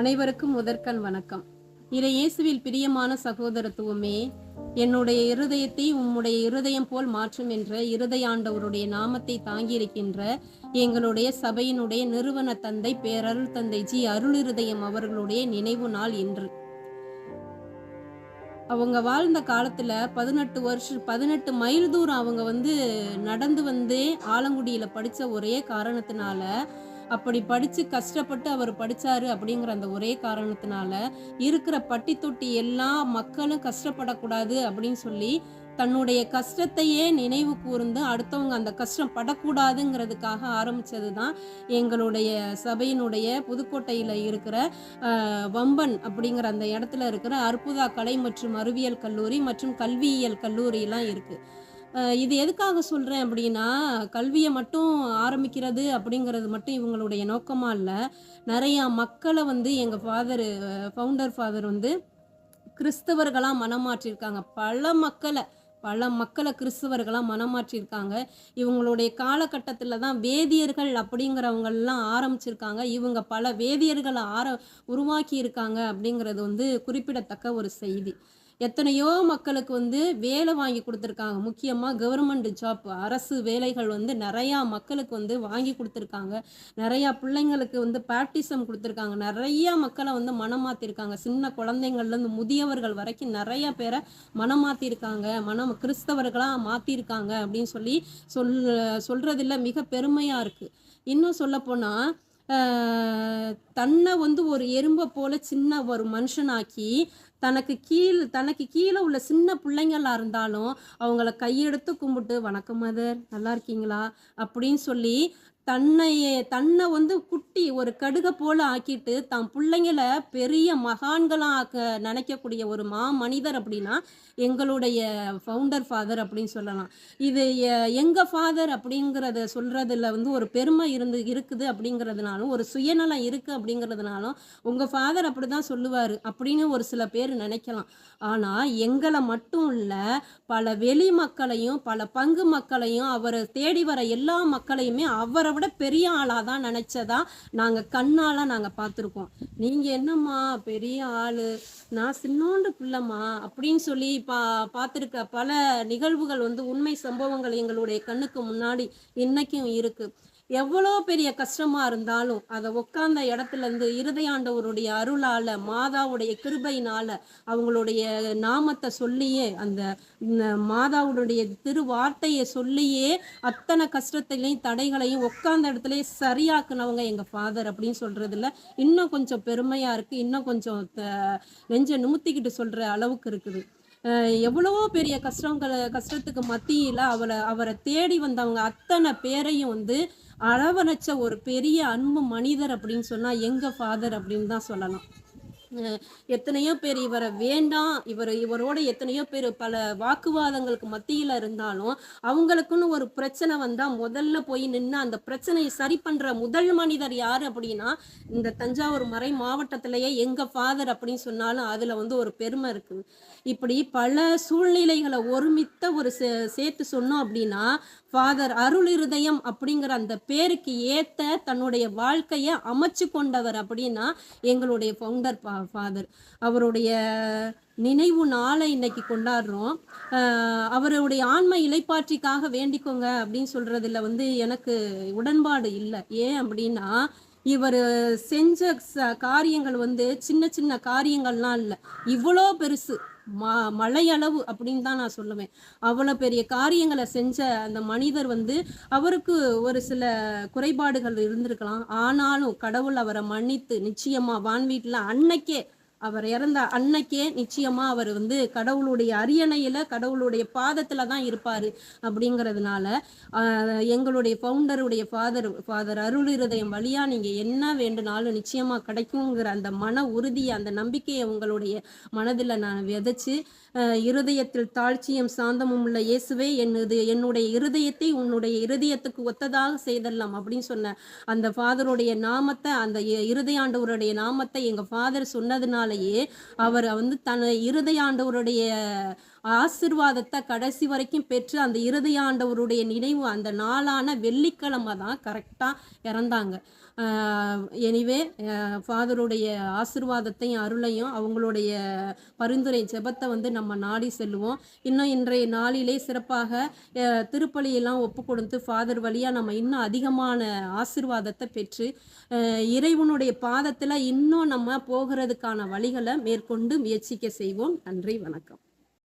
அனைவருக்கும் முதற்கண் வணக்கம். இறை இயேசுவில் பிரியமான சகோதரத்துவமே என்னுடைய இருதயத்தை உம்முடைய இருதயம் போல் மாற்றும் என்ற இருதயாண்டவருடைய நாமத்தை தாங்கியிருக்கின்ற எங்களுடைய சபையினுடைய நிறுவன தந்தை பேரருள் தந்தை ஜி அருளிருதயம் அவர்களுடைய நினைவு நாள் இன்று. அவங்க வாழ்ந்த காலத்துல பதினெட்டு வருஷம் பதினெட்டு மைல் தூரம் அவங்க வந்து நடந்து வந்து ஆலங்குடியில படிச்ச ஒரே காரணத்தினால அப்படி படித்து கஷ்டப்பட்டு அவர் படித்தாரு அப்படிங்கிற அந்த ஒரே காரணத்தினால இருக்கிற பட்டி தொட்டி எல்லா மக்களும் கஷ்டப்படக்கூடாது அப்படின்னு சொல்லி தன்னுடைய கஷ்டத்தையே நினைவு கூர்ந்து அடுத்தவங்க அந்த கஷ்டம் படக்கூடாதுங்கிறதுக்காக ஆரம்பித்தது தான் எங்களுடைய சபையினுடைய புதுக்கோட்டையில் இருக்கிற வம்பன் அப்படிங்கிற அந்த இடத்துல இருக்கிற அற்புதா கலை மற்றும் அறிவியல் கல்லூரி மற்றும் கல்வியியல் கல்லூரியெல்லாம் இருக்குது இது எதுக்காக சொல்கிறேன் அப்படின்னா கல்வியை மட்டும் ஆரம்பிக்கிறது அப்படிங்கிறது மட்டும் இவங்களுடைய நோக்கமாக இல்லை. நிறையா மக்களை வந்து எங்கள் ஃபாதர் ஃபவுண்டர் ஃபாதர் வந்து கிறிஸ்தவர்களாக மனமாற்றிருக்காங்க. பல மக்களை பல மக்களை கிறிஸ்தவர்களாக மனமாற்றிருக்காங்க. இவங்களுடைய காலகட்டத்தில் தான் வேதியர்கள் அப்படிங்கிறவங்கெல்லாம் ஆரம்பிச்சிருக்காங்க. இவங்க பல வேதியர்களை ஆர உருவாக்கி இருக்காங்க அப்படிங்கிறது வந்து குறிப்பிடத்தக்க ஒரு செய்தி. எத்தனையோ மக்களுக்கு வந்து வேலை வாங்கி கொடுத்துருக்காங்க. முக்கியமாக கவர்மெண்ட் ஜாப் அரசு வேலைகள் வந்து நிறையா மக்களுக்கு வந்து வாங்கி கொடுத்துருக்காங்க. நிறையா பிள்ளைங்களுக்கு வந்து பேப்டிசம் கொடுத்துருக்காங்க. நிறையா மக்களை வந்து மனம் சின்ன குழந்தைங்கள்லேருந்து முதியவர்கள் வரைக்கும் நிறைய பேரை மனம் மனம் கிறிஸ்தவர்களாக மாற்றிருக்காங்க அப்படின்னு சொல்லி சொல் சொல்கிறதில்ல மிக பெருமையாக இருக்குது இன்னும் சொல்லப்போனால் தன்னை வந்து ஒரு எறும்பை போல சின்ன ஒரு மனுஷனாக்கி தனக்கு கீழ் தனக்கு கீழே உள்ள சின்ன பிள்ளைங்களாக இருந்தாலும் அவங்கள கையெடுத்து கும்பிட்டு வணக்கம் மதர் நல்லா இருக்கீங்களா? அப்படின்னு சொல்லி தன்னையே தன்னை வந்து குட்டி ஒரு கடுகை போல ஆக்கிட்டு தான் பிள்ளைங்கள பெரிய மகான்களாக ஆக்க நினைக்கக்கூடிய ஒரு மா மனிதர் அப்படின்னா எங்களுடைய ஃபவுண்டர் ஃபாதர் அப்படின்னு சொல்லலாம். இது எங்கள் ஃபாதர் அப்படிங்கிறத சொல்கிறதுல வந்து ஒரு பெருமை இருந்து இருக்குது அப்படிங்கிறதுனாலும் ஒரு சுயநலம் இருக்குது அப்படிங்கிறதுனாலும் உங்கள் ஃபாதர் அப்படி தான் சொல்லுவார் அப்படின்னு ஒரு சில பேர் நினைக்கலாம். ஆனால் எங்களை மட்டும் இல்லை பல வெளி மக்களையும் பல பங்கு மக்களையும் அவரை தேடி வர எல்லா மக்களையுமே அவரை விட பெரிய ஆளாக தான் நினச்சதா நாங்கள் கண்ணால் நாங்கள் பார்த்துருக்கோம். நீங்கள் என்னம்மா பெரிய ஆள்? நான் சின்னோண்டு பிள்ளைம்மா அப்படின்னு சொல்லி பா பார்த்துருக்க பல நிகழ்வுகள் வந்து உண்மை சம்பவங்கள் எங்களுடைய கண்ணுக்கு முன்னாடி இன்னைக்கும் இருக்குது எவ்வளோ பெரிய கஷ்டமாக இருந்தாலும் அதை உட்கார்ந்த இடத்துலேருந்து இருதயாண்டவருடைய அருளால் மாதாவுடைய கிருபையினால் அவங்களுடைய நாமத்தை சொல்லியே அந்த மாதாவுடைய திருவார்த்தையை சொல்லியே அத்தனை கஷ்டத்திலையும் தடைகளையும் உட்கார்ந்த இடத்துலையே சரியாக்குனவங்க எங்கள் ஃபாதர் அப்படின்னு சொல்கிறதுல இன்னும் கொஞ்சம் பெருமையாக இருக்குது இன்னும் கொஞ்சம் நெஞ்சை நிமித்திக்கிட்டு சொல்கிற அளவுக்கு இருக்குது. எவ்வளவோ பெரிய கஷ்டங்களை கஷ்டத்துக்கு மத்தியில் அவரை அவரை தேடி வந்தவங்க அத்தனை பேரையும் வந்து அளவணைச்ச ஒரு பெரிய அன்பு மனிதர் அப்படின்னு சொன்னால் எங்கள் ஃபாதர் அப்படின்னு தான் சொல்லலாம். எத்தனையோ பேர் இவரை வேண்டாம் இவர் இவரோட எத்தனையோ பேர் பல வாக்குவாதங்களுக்கு மத்தியில் இருந்தாலும் அவங்களுக்குன்னு ஒரு பிரச்சனை வந்தால் முதல்ல போய் நின்று அந்த பிரச்சனையை சரி பண்ணுற முதல் மனிதர் யார் அப்படின்னா இந்த தஞ்சாவூர் மறை மாவட்டத்திலேயே எங்கள் ஃபாதர் அப்படின்னு சொன்னாலும் அதில் வந்து ஒரு பெருமை இருக்குது இப்படி பல சூழ்நிலைகளை ஒருமித்த ஒரு சே சேர்த்து சொன்னோம் அப்படின்னா ஃபாதர் அருள் இருதயம் அப்படிங்கிற அந்த பேருக்கு ஏத்த தன்னுடைய வாழ்க்கையை அமைச்சு கொண்டவர் அப்படின்னா எங்களுடைய ஃபவுண்டர் ஃபாதர் அவருடைய நினைவு நாளை இன்னைக்கு கொண்டாடுறோம். அவருடைய ஆன்ம இலைப்பாற்றிக்காக வேண்டிக்கோங்க அப்படின்னு சொல்றதுல வந்து எனக்கு உடன்பாடு இல்லை. ஏன் அப்படின்னா இவர் செஞ்ச ச- காரியங்கள் வந்து சின்ன சின்ன காரியங்கள்லாம் இல்லை. இவ்வளோ பெருசு. ம மலையளவு அப்படின்னு தான் நான் சொல்லுவேன். அவ்வளோ பெரிய காரியங்களை செஞ்ச அந்த மனிதர் வந்து அவருக்கு ஒரு சில குறைபாடுகள் இருந்திருக்கலாம். ஆனாலும் கடவுள் அவரை மன்னித்து நிச்சயமா வான்வீட்டில் அன்னைக்கே அவர் இறந்த அன்னைக்கே நிச்சயமா அவர் வந்து கடவுளுடைய அரியணையில கடவுளுடைய பாதத்துல தான் இருப்பாரு அப்படிங்கிறதுனால எங்களுடைய ஃபவுண்டருடைய ஃபாதர் ஃபாதர் அருள் இருதயம் வழியா நீங்க என்ன வேண்டுனாலும் நிச்சயமா கிடைக்குங்கிற அந்த மன உறுதி அந்த நம்பிக்கையை உங்களுடைய மனதில் நான் விதைச்சு இருதயத்தில் தாழ்ச்சியும் சாந்தமும் உள்ள இயேசுவே என்னது என்னுடைய இருதயத்தை உன்னுடைய இருதயத்துக்கு ஒத்ததாக செய்தல்லாம் அப்படின்னு சொன்ன அந்த ஃபாதருடைய நாமத்தை அந்த இருதயாண்டவருடைய நாமத்தை எங்க ஃபாதர் சொன்னதுனாலயே அவர் வந்து தன் இருதய ஆண்டவருடைய ஆசிர்வாதத்தை கடைசி வரைக்கும் பெற்று அந்த இறுதி ஆண்டவருடைய நினைவு அந்த நாளான வெள்ளிக்கிழமை தான் கரெக்டாக இறந்தாங்க. எனிவே ஃபாதருடைய ஆசிர்வாதத்தையும் அருளையும் அவங்களுடைய பரிந்துரை ஜெபத்தை வந்து நம்ம நாடி செல்லுவோம். இன்னும் இன்றைய நாளிலே சிறப்பாக திருப்பலியெல்லாம் ஒப்பு கொடுத்து ஃபாதர் வழியாக நம்ம இன்னும் அதிகமான ஆசிர்வாதத்தை பெற்று இறைவனுடைய பாதத்தில் இன்னும் நம்ம போகிறதுக்கான வழிகளை மேற்கொண்டு முயற்சிக்க செய்வோம். நன்றி வணக்கம்.